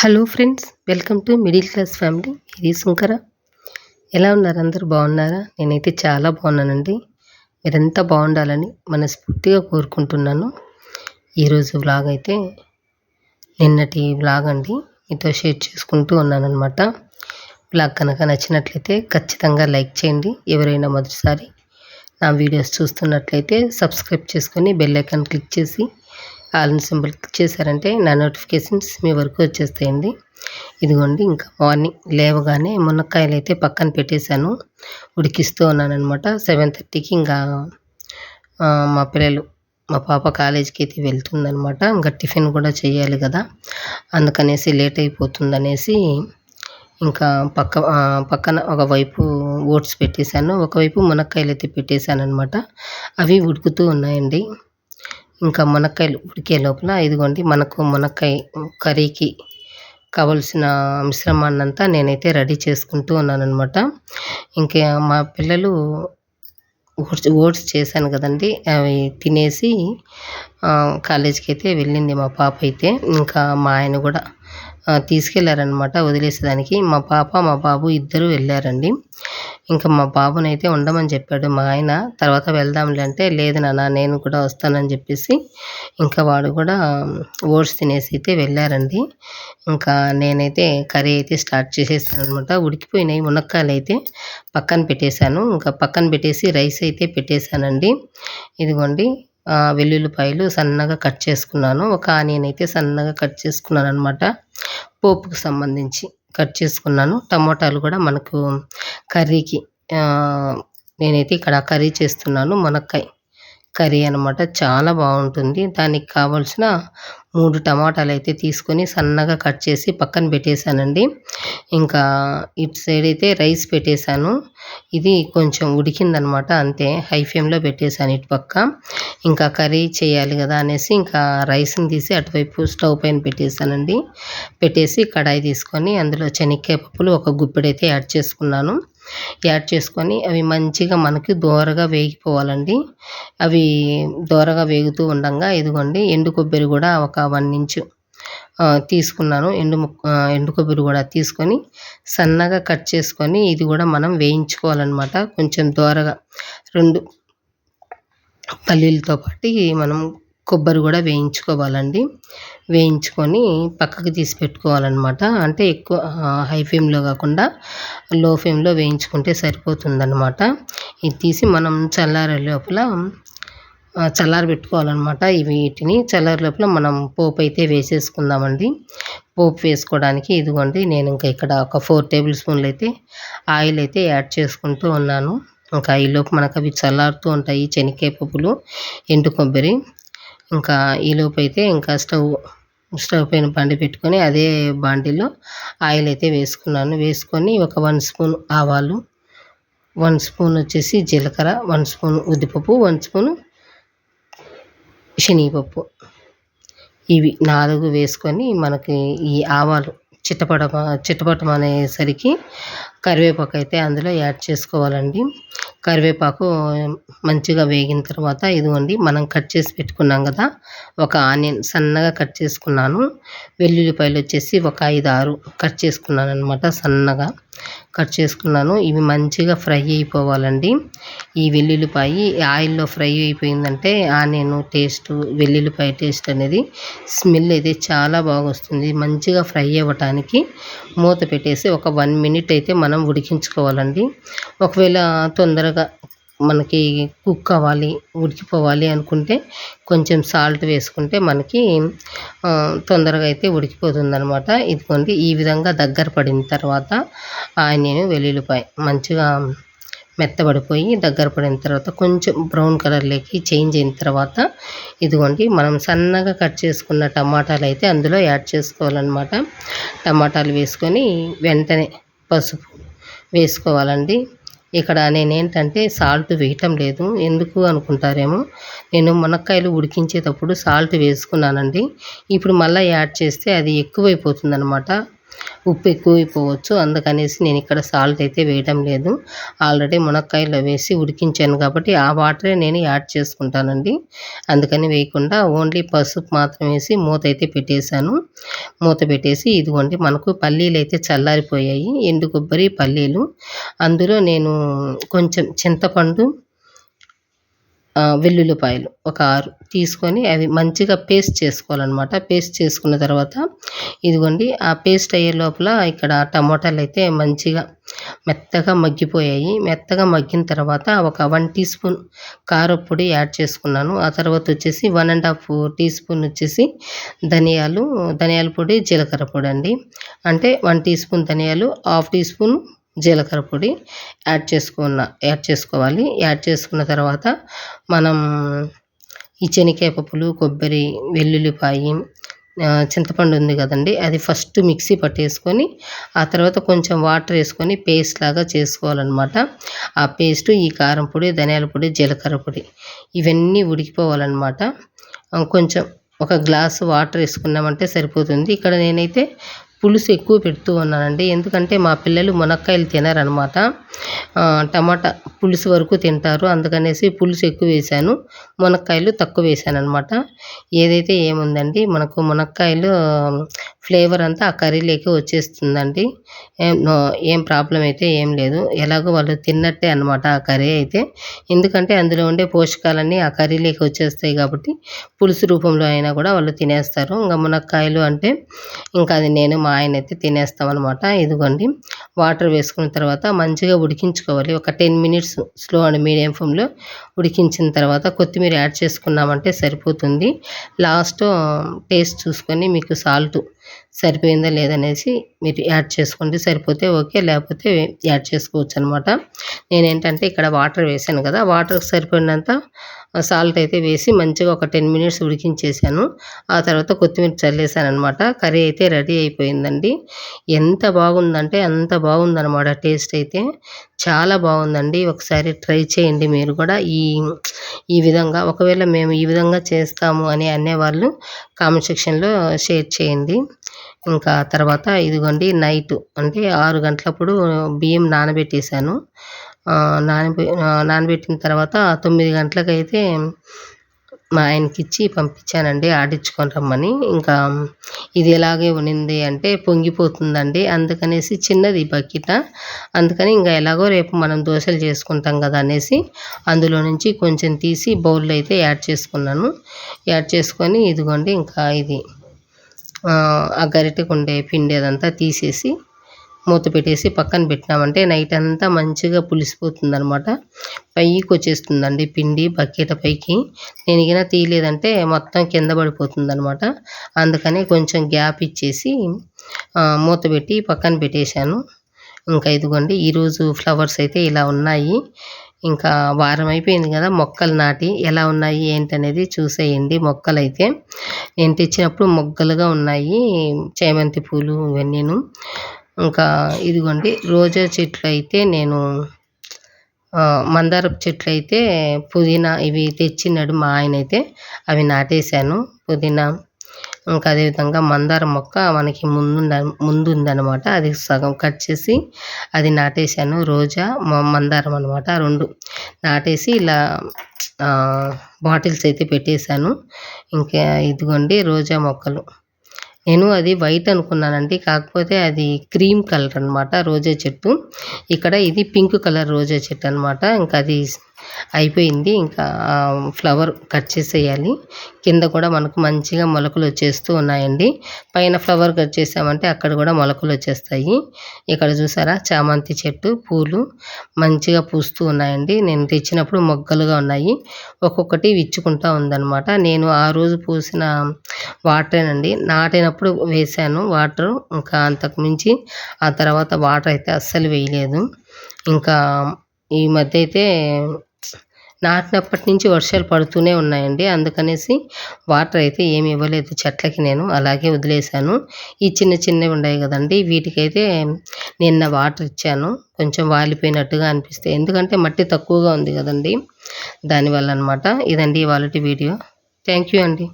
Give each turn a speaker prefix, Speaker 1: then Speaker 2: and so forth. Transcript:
Speaker 1: Hello friends welcome to middle class family. ఇది సుంకర. ఎలా ఉన్నారు అందరూ? బాగున్నారా? నేనైతే చాలా బాగున్నానండి. మీరంతా బాగుండాలని మనస్ఫూర్తిగా కోరుకుంటున్నాను. ఈరోజు వ్లాగ్ అయితే నిన్నటి వ్లాగ్ అండి. మీతో షేర్ చేసుకుంటూ ఉన్నానమాట వ్లాగ్ కనుక నచ్చినట్లయితే ఖచ్చితంగా లైక్ చేయండి. ఎవరైనా మొదటిసారి నా వీడియోస్ చూస్తున్నట్లయితే సబ్స్క్రైబ్ చేసుకొని బెల్ ఐకాన్ క్లిక్ చేసి ఆల్ సింబల్ క్లిక్ చేశారంటే నా నోటిఫికేషన్స్ మీ వరకు వచ్చేస్తాయండి. ఇదిగోండి ఇంకా మార్నింగ్ లేవగానే మునక్కాయలు అయితే పక్కన పెట్టేశాను. ఉడికిస్తూ ఉన్నానమాట సెవెన్ థర్టీకి ఇంకా మా పిల్లలు మా పాప కాలేజీకి అయితే వెళ్తుందనమాట ఇంకా టిఫిన్ కూడా చేయాలి కదా. అందుకనేసి లేట్ అయిపోతుందనేసి ఇంకా పక్క పక్కన ఒకవైపు ఓట్స్ పెట్టేశాను. ఒకవైపు మునక్కాయలు అయితే పెట్టేశాను అనమాట అవి ఉడుకుతూ ఉన్నాయండి. ఇంకా మునక్కాయలు ఉడికే లోపల ఇదిగోండి మనకు మునక్కాయ కర్రీకి కావలసిన మిశ్రమాన్నంతా నేనైతే రెడీ చేసుకుంటూ ఉన్నానమాట ఇంకా మా పిల్లలు ఓట్స్ ఓట్స్ చేశాను కదండి. అవి తినేసి కాలేజీకి అయితే వెళ్ళింది మా పాప అయితే. ఇంకా మా ఆయన కూడా తీసుకెళ్ళారనమాట వదిలేసేదానికి. మా పాప మా బాబు ఇద్దరు వెళ్ళారండి. ఇంకా మా బాబునైతే ఉండమని చెప్పాడు. మా ఆయన తర్వాత వెళ్దాంలే అంటే లేదు నాన్న నేను కూడా వస్తానని చెప్పేసి ఇంకా వాడు కూడా ఓట్స్ తినేసి అయితే వెళ్ళారండి. ఇంకా నేనైతే కర్రీ అయితే స్టార్ట్ చేసేసాను అనమాట ఉడికిపోయినాయి మునక్కాయలు అయితే పక్కన పెట్టేశాను. ఇంకా పక్కన పెట్టేసి రైస్ అయితే పెట్టేశానండి. ఇదిగోండి వెల్లుల్లిపాయలు సన్నగా కట్ చేసుకున్నాను. ఒక ఆనియన్ అయితే సన్నగా కట్ చేసుకున్నాను అనమాట పోపుకు సంబంధించి కట్ చేసుకున్నాను. టమోటాలు కూడా మనకు కర్రీకి. నేనైతే ఇక్కడ కర్రీ చేస్తున్నాను మునక్కాయ కర్రీ అనమాట చాలా బాగుంటుంది. దానికి కావాల్సిన మూడు టమాటాలు అయితే తీసుకొని సన్నగా కట్ చేసి పక్కన పెట్టేశానండి. ఇంకా ఇటు సైడ్ అయితే రైస్ పెట్టేశాను. ఇది కొంచెం ఉడికిందనమాట అంతే. హై ఫ్లేమ్లో పెట్టేశాను ఇటు పక్క. ఇంకా కర్రీ చేయాలి కదా అనేసి ఇంకా రైస్ని తీసి అటువైపు స్టవ్ పైన పెట్టేశానండి. పెట్టేసి కడాయి తీసుకొని అందులో శనక్కాయ పప్పులు ఒక గుప్పెడైతే యాడ్ చేసుకున్నాను. యాడ్ చేసుకొని అవి మంచిగా మనకి దోరగా వేగిపోవాలండి. అవి దోరగా వేగుతూ ఉండగా ఇదిగోండి ఎండు కొబ్బరి కూడా ఒక వన్ ఇంచు తీసుకున్నాను. ఎండు ఎండు కొబ్బరి కూడా తీసుకొని సన్నగా కట్ చేసుకొని ఇది కూడా మనం వేయించుకోవాలన్నమాట. కొంచెం దోరగా రెండు పల్లీలతో పాటు మనం కొబ్బరి కూడా వేయించుకోవాలండి. వేయించుకొని పక్కకు తీసి పెట్టుకోవాలన్నమాట. అంటే ఎక్కువ హై ఫ్లేమ్లో కాకుండా లో ఫ్లేమ్లో వేయించుకుంటే సరిపోతుందన్నమాట. ఇది తీసి మనం చల్లారే లోపల చల్లారి పెట్టుకోవాలన్నమాట. వీటిని చల్లారి లోపల మనం పోపు అయితే వేసేసుకుందామండి. పోపు వేసుకోవడానికి ఇదిగోండి నేను ఇంకా ఇక్కడ ఒక ఫోర్ టేబుల్ స్పూన్లు అయితే ఆయిల్ అయితే యాడ్ చేసుకుంటూ ఉన్నాను. ఇంకా ఈలోపు మనకు అవి చల్లారుతూ ఉంటాయి శనక్కాయ పప్పులు ఎండు కొబ్బరి. ఇంకా ఈలోపు అయితే ఇంకా స్టవ్ స్టవ్ పైన బండి పెట్టుకొని అదే బాండీలో ఆయిల్ అయితే వేసుకున్నాను. వేసుకొని ఒక వన్ స్పూన్ ఆవాలు వన్ స్పూన్ వచ్చేసి జీలకర్ర వన్ స్పూన్ ఉద్దిపప్పు వన్ స్పూన్ శనగపప్పు. ఇవి నాలుగు వేసుకొని మనకి ఈ ఆవాలు చిట్టపడ చిట్టపటం అనేసరికి కరివేపాకు అయితే అందులో యాడ్ చేసుకోవాలండి. కరివేపాకు మంచిగా వేగిన తర్వాత ఇదిగోండి మనం కట్ చేసి పెట్టుకున్నాం కదా ఒక ఆనియన్ సన్నగా కట్ చేసుకున్నాను. వెల్లుల్లిపాయలు వచ్చేసి ఒక ఐదు ఆరు కట్ చేసుకున్నాను అనమాట సన్నగా. కట్ చేసుకున్నాను. ఇవి మంచిగా ఫ్రై అయిపోవాలండి. ఈ వెల్లుల్లిపాయ ఆయిల్లో ఫ్రై అయిపోయిందంటే ఆనియన్ టేస్ట్ వెల్లుల్లిపాయ టేస్ట్ అనేది స్మెల్ అయితే చాలా బాగా వస్తుంది మంచిగా ఫ్రై అవ్వటానికి మూత పెట్టేసి ఒక వన్ మినిట్ అయితే మనం ఉడికించుకోవాలండి. ఒకవేళ తొందరగా మనకి కుక్ అవ్వాలి ఉడికిపోవాలి అనుకుంటే కొంచెం సాల్ట్ వేసుకుంటే మనకి తొందరగా అయితే ఉడికిపోతుంది అనమాట ఇదిగోండి ఈ విధంగా దగ్గర పడిన తర్వాత ఆనియన్ వెల్లుల్లిపాయ మంచిగా మెత్తబడిపోయి దగ్గర పడిన తర్వాత కొంచెం బ్రౌన్ కలర్లోకి చేంజ్ అయిన తర్వాత ఇదిగోండి మనం సన్నగా కట్ చేసుకున్న టమాటాలు అయితే అందులో యాడ్ చేసుకోవాలన్నమాట. టమాటాలు వేసుకొని వెంటనే పసుపు వేసుకోవాలండి. ఇక్కడ నేనేంటంటే సాల్ట్ వేయటం లేదు. ఎందుకు అనుకుంటారేమో? నేను మునక్కాయలు ఉడికించేటప్పుడు సాల్ట్ వేసుకున్నానండి. ఇప్పుడు మళ్ళీ యాడ్ చేస్తే అది ఎక్కువైపోతుంది అనమాట ఉప్పు ఎక్కువైపోవచ్చు. అందుకనేసి నేను ఇక్కడ సాల్ట్ అయితే వేయడం లేదు. ఆల్రెడీ మునక్కాయలో వేసి ఉడికించాను కాబట్టి ఆ వాటరే నేను యాడ్ చేసుకుంటానండి. అందుకని వేయకుండా ఓన్లీ పసుపు మాత్రం వేసి మూత అయితే పెట్టేశాను. మూత పెట్టేసి ఇదిగోండి మనకు పల్లీలు అయితే చల్లారిపోయాయి. ఎండు కొబ్బరి పల్లీలు. అందులో నేను కొంచెం చింతపండు వెల్లుల్లిపాయలు ఒక ఆరు తీసుకొని అవి మంచిగా పేస్ట్ చేసుకోవాలన్నమాట. పేస్ట్ చేసుకున్న తర్వాత ఇదిగోండి ఆ పేస్ట్ అయ్యే లోపల ఇక్కడ టమోటాలు అయితే మంచిగా మెత్తగా మగ్గిపోయాయి. మెత్తగా మగ్గిన తర్వాత ఒక వన్ టీ స్పూన్ కారపొడి యాడ్ చేసుకున్నాను. ఆ తర్వాత వచ్చేసి one and half tea spoon వచ్చేసి ధనియాలు ధనియాల పొడి జీలకర్ర పొడి అండి. అంటే వన్ టీ స్పూన్ ధనియాలు హాఫ్ టీ స్పూన్ జీలకర్ర పొడి యాడ్ చేసుకున్న యాడ్ చేసుకోవాలి. యాడ్ చేసుకున్న తర్వాత మనం ఈ శనగకాయ పప్పులు కొబ్బరి వెల్లుల్లిపాయి చింతపండు ఉంది కదండి అది ఫస్ట్ మిక్సీ పట్టేసుకొని ఆ తర్వాత కొంచెం వాటర్ వేసుకొని పేస్ట్ లాగా చేసుకోవాలన్నమాట. ఆ పేస్ట్ ఈ కారం పొడి ధనియాల పొడి జీలకర్ర పొడి ఇవన్నీ ఉడికిపోవాలన్నమాట. కొంచెం ఒక గ్లాసు వాటర్ వేసుకున్నామంటే సరిపోతుంది. ఇక్కడ నేనైతే పులుసు ఎక్కువ పెడుతూ ఉన్నానండి. ఎందుకంటే మా పిల్లలు మునక్కాయలు తినరనమాట. టమాటా పులుసు వరకు తింటారు. అందుకనేసి పులుసు ఎక్కువ వేసాను మునక్కాయలు తక్కువ వేసాను అనమాట ఏదైతే ఏముందండి మనకు మునక్కాయలు ఫ్లేవర్ అంతా ఆ కర్రీలోకి వచ్చేస్తుందండి. ఏం ఏం ప్రాబ్లం అయితే ఏం లేదు. ఎలాగో వాళ్ళు తిన్నట్టే అనమాట ఆ కర్రీ అయితే. ఎందుకంటే అందులో ఉండే పోషకాలన్నీ ఆ కర్రీలోకి వచ్చేస్తాయి కాబట్టి పులుసు రూపంలో అయినా కూడా వాళ్ళు తినేస్తారు. ఇంకా మునక్కాయలు అంటే ఇంకా అది నేను మా ఆయన అయితే తినేస్తామన్నమాట. ఇదిగోండి. వాటర్ వేసుకున్న తర్వాత మంచిగా ఉడికించుకోవాలి. ఒక ten minutes slow and medium ఫ్లేమ్లో ఉడికించిన తర్వాత కొత్తిమీర యాడ్ చేసుకున్నామంటే సరిపోతుంది. లాస్ట్ టేస్ట్ చూసుకొని మీకు సాల్ట్ సరిపోయిందా లేదనేసి మీరు యాడ్ చేసుకోండి. సరిపోతే ఓకే లేకపోతే యాడ్ చేసుకోవచ్చు అనమాట నేనేంటంటే ఇక్కడ వాటర్ వేసాను కదా వాటర్కి సరిపోయినంత సాల్ట్ అయితే వేసి మంచిగా ఒక టెన్ మినిట్స్ ఉడికించేసాను. ఆ తర్వాత కొత్తిమీర చల్లేసాను అనమాట కర్రీ అయితే రెడీ అయిపోయిందండి. ఎంత బాగుందంటే అంత బాగుందనమాట టేస్ట్ అయితే. చాలా బాగుందండి. ఒకసారి ట్రై చేయండి మీరు కూడా. ఈ ఈ విధంగా ఒకవేళ మేము ఈ విధంగా చేస్తాము అని అనేవాళ్ళు కామెంట్ సెక్షన్లో షేర్ చేయండి. ఇంకా తర్వాత ఇదిగోండి నైట్ అంటే ఆరు గంటలప్పుడు బియ్యం నానబెట్టేశాను. నానబె నానబెట్టిన తర్వాత తొమ్మిది గంటలకైతే మా ఆయనకి ఇచ్చి పంపించానండి ఆడించుకొని రమ్మని. ఇంకా ఇది ఎలాగే ఉనింది అంటే పొంగిపోతుందండి. అందుకనేసి చిన్నది బకెట. అందుకని ఇంకా ఎలాగో రేపు మనం దోశలు చేసుకుంటాం కదా అనేసి అందులో నుంచి కొంచెం తీసి బౌల్లో అయితే యాడ్ చేసుకున్నాను. యాడ్ చేసుకొని ఇదిగోండి ఇంకా ఇది ఆ గరిటెకు ఉండే పిండి అదంతా తీసేసి మూత పెట్టేసి పక్కన పెట్టినామంటే నైట్ అంతా మంచిగా పులిసిపోతుంది అనమాట పైకి వచ్చేస్తుందండి పిండి బకెట్ పైకి. నేను ఇక తీయలేదంటే మొత్తం కింద పడిపోతుంది అనమాట అందుకని కొంచెం గ్యాప్ ఇచ్చేసి మూత పెట్టి పక్కన పెట్టేశాను. ఇంకా ఇదిగోండి ఈరోజు ఫ్లవర్స్ అయితే ఇలా ఉన్నాయి. ఇంకా వారం అయిపోయింది కదా మొక్కలు నాటి ఎలా ఉన్నాయి ఏంటనేది చూసేయండి మొక్కలు అయితే నేను తెచ్చినప్పుడు మొగ్గలుగా ఉన్నాయి చేమంతి పూలు ఇవన్నీను. ఇంకా ఇదిగోండి రోజా చెట్లు అయితే నేను మందారపు చెట్లు అయితే పుదీనా ఇవి తెచ్చినాడు మా ఆయన అయితే అవి నాటేశాను పుదీనా. ఇంకా అదేవిధంగా మందార మొక్క మనకి ముందు ముందు ఉందన్నమాట అది సగం కట్ చేసి అది నాటేశాను రోజా మందారం అనమాట రెండు నాటేసి ఇలా బాటిల్స్ అయితే పెట్టేశాను. ఇంకా ఇదిగోండి రోజా మొక్కలు. నేను అది వైట్ అనుకున్నానండి. కాకపోతే అది క్రీమ్ కలర్ అనమాట రోజా చెట్టు. ఇక్కడ ఇది పింక్ కలర్ రోజా చెట్టు అనమాట ఇంకా అది అయిపోయింది. ఇంకా ఫ్లవర్ కట్ చేసేయాలి. కింద కూడా మనకు మంచిగా మొలకలు వచ్చేస్తూ ఉన్నాయండి. పైన ఫ్లవర్ కట్ చేసామంటే అక్కడ కూడా మొలకలు వచ్చేస్తాయి. ఇక్కడ చూసారా? చామంతి చెట్టు పూలు మంచిగా పూస్తూ ఉన్నాయండి. నేను తెచ్చినప్పుడు మొగ్గలుగా ఉన్నాయి. ఒక్కొక్కటి విచ్చుకుంటా ఉందన్నమాట. నేను ఆ రోజు పూసిన వాటరేనండి. నాటినప్పుడు వేసాను వాటర్. ఇంకా అంతకు మించి ఆ తర్వాత వాటర్ అయితే అస్సలు వేయలేదు. ఇంకా ఈ మధ్య అయితే నాటినప్పటి నుంచి వర్షాలు పడుతూనే ఉన్నాయండి. అందుకనేసి వాటర్ అయితే ఏమి ఇవ్వలేదు. చెట్లకి నేను అలాగే వదిలేశాను. ఈ చిన్న చిన్నవి ఉన్నాయి కదండి. వీటికైతే నిన్న వాటర్ ఇచ్చాను. కొంచెం వాలిపోయినట్టుగా అనిపిస్తే ఎందుకంటే మట్టి తక్కువగా ఉంది కదండి. దానివల్ల అనమాట ఇదండి ఇవాళ వీడియో. థ్యాంక్ యూ అండి.